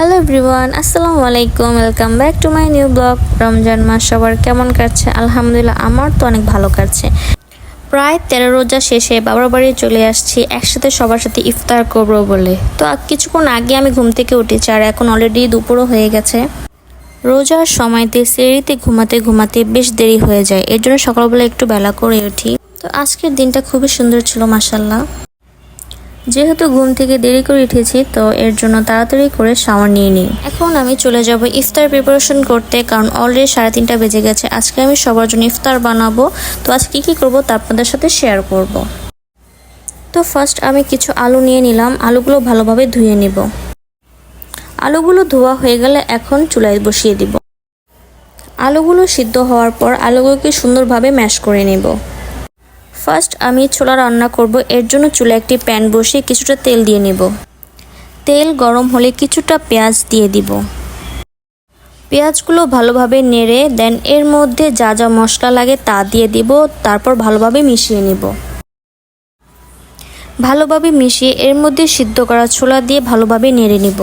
Hello everyone আসসালামু আলাইকুম welcome back to my new blog Ramzan মাস সবার কেমন কাটছে? আলহামদুলিল্লাহ, আমার তো অনেক ভালো কাটছে। প্রায় তেরো রোজা শেষে বাবার বাড়ি চলে আসছি, একসাথে সবার সাথে ইফতার করব বলে। তো কিছুক্ষণ আগে আমি ঘুম থেকে উঠেছি আর এখন অলরেডি দুপুরও হয়ে গেছে। রোজার সময়তে সেরিতে ঘুমাতে ঘুমাতে বেশ দেরি হয়ে যায়। এর জন্য সকালবেলা একটু বেলা করে উঠি। তো আজকের দিনটা খুবই সুন্দর ছিল মাসাল্লাহ যেহেতু ঘুম থেকে দেরি করে উঠেছি, তো এর জন্য তাড়াতাড়ি করে শাওয়ার নিয়ে নিই। এখন আমি চলে যাব ইফতার প্রিপারেশন করতে, কারণ অলরেডি সাড়ে তিনটা বেজে গেছে। আজকে আমি সবার জন্য ইফতার বানাবো। তো আজ কী কী করব তা আপনাদের সাথে শেয়ার করব। তো ফার্স্ট আমি কিছু আলু নিয়ে নিলাম। আলুগুলো ভালোভাবে ধুয়ে নিব। আলুগুলো ধোয়া হয়ে গেলে এখন চুলায় বসিয়ে দিব। আলুগুলো সিদ্ধ হওয়ার পর আলুগুলোকে সুন্দরভাবে ম্যাশ করে নেব। ফার্স্ট আমি ছোলা রান্না করব। এর জন্য চুলে একটি প্যান বসিয়ে কিছুটা তেল দিয়ে নেব। তেল গরম হলে কিছুটা পেঁয়াজ দিয়ে দিব। পেঁয়াজগুলো ভালোভাবে নেড়ে দেন এর মধ্যে যা যা মশলা লাগে তা দিয়ে দিব। তারপর ভালোভাবে মিশিয়ে নেব। ভালোভাবে মিশিয়ে এর মধ্যে সিদ্ধ করা ছোলা দিয়ে ভালোভাবে নেড়ে নিব।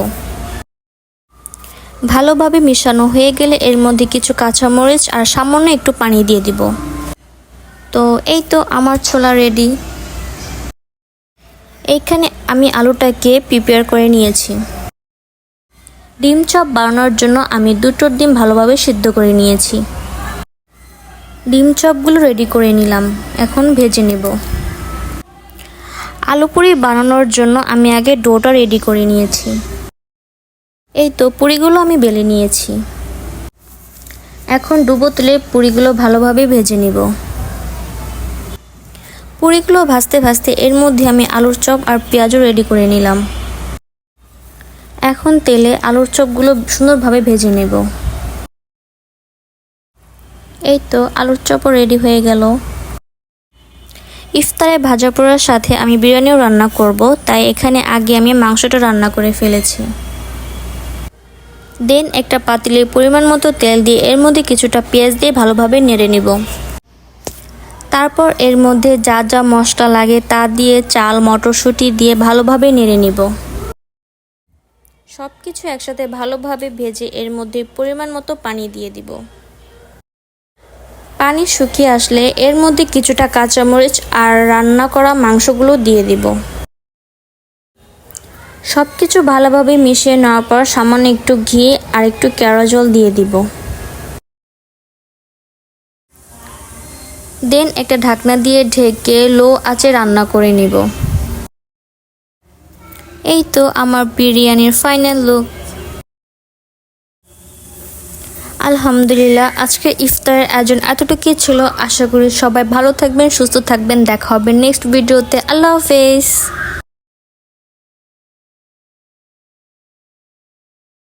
ভালোভাবে মিশানো হয়ে গেলে এর মধ্যে কিছু কাঁচামরিচ আর সামান্য একটু পানি দিয়ে দিব। এই তো আমার ছোলা রেডি এইখানে আমি আলুটাকে প্রিপেয়ার করে নিয়েছি। ডিম চপ বানানোর জন্য আমি দুটোর ডিম ভালোভাবে সিদ্ধ করে নিয়েছি। ডিম চপগুলো রেডি করে নিলাম, এখন ভেজে নেব। আলু পুরি বানানোর জন্য আমি আগে ডোটা রেডি করে নিয়েছি। এই তো পুরিগুলো আমি বেলে নিয়েছি। এখন ডুবো তুলে পুরিগুলো ভালোভাবে ভেজে নিব। পুরিগুলো ভাজতে ভাজতে এর মধ্যে আমি আলুর চপ আর পেঁয়াজও রেডি করে নিলাম। এখন তেলে আলুর চপগুলো সুন্দরভাবে ভেজে নেব। এই তো আলুর চপও রেডি হয়ে গেল। ইফতারে ভাজা পোড়ার সাথে আমি বিরিয়ানিও রান্না করব, তাই এখানে আগে আমি মাংসটা রান্না করে ফেলেছি। দেন একটা পাতিলে পরিমাণ মতো তেল দিয়ে এর মধ্যে কিছুটা পেঁয়াজ দিয়ে ভালোভাবে নেড়ে নেব। তারপর এর মধ্যে যা যা মশলা লাগে তা দিয়ে চাল, মটরশুঁটি দিয়ে ভালোভাবে নেড়ে নিব। সব কিছু একসাথে ভালোভাবে ভেজে এর মধ্যে পরিমাণ মতো পানি দিয়ে দিব। পানি শুকিয়ে আসলে এর মধ্যে কিছুটা কাঁচামরিচ আর রান্না করা মাংসগুলো দিয়ে দিব। সব কিছু ভালোভাবে মিশিয়ে নেওয়ার পর সামান্য একটু ঘি আর একটু কেওড়া জল দিয়ে দিব। দেন একটা ঢাকনা দিয়ে ঢেকে লো আঁচে রান্না করে নিব। এই তো আমার বিরিয়ানির ফাইনাল লুক। আলহামদুলিল্লাহ, আজকে ইফতারের আয়োজন এতটুকুই ছিল। আশা করি সবাই ভালো থাকবেন, সুস্থ থাকবেন। দেখা হবে নেক্সট ভিডিওতে। আল্লাহ হাফেজ।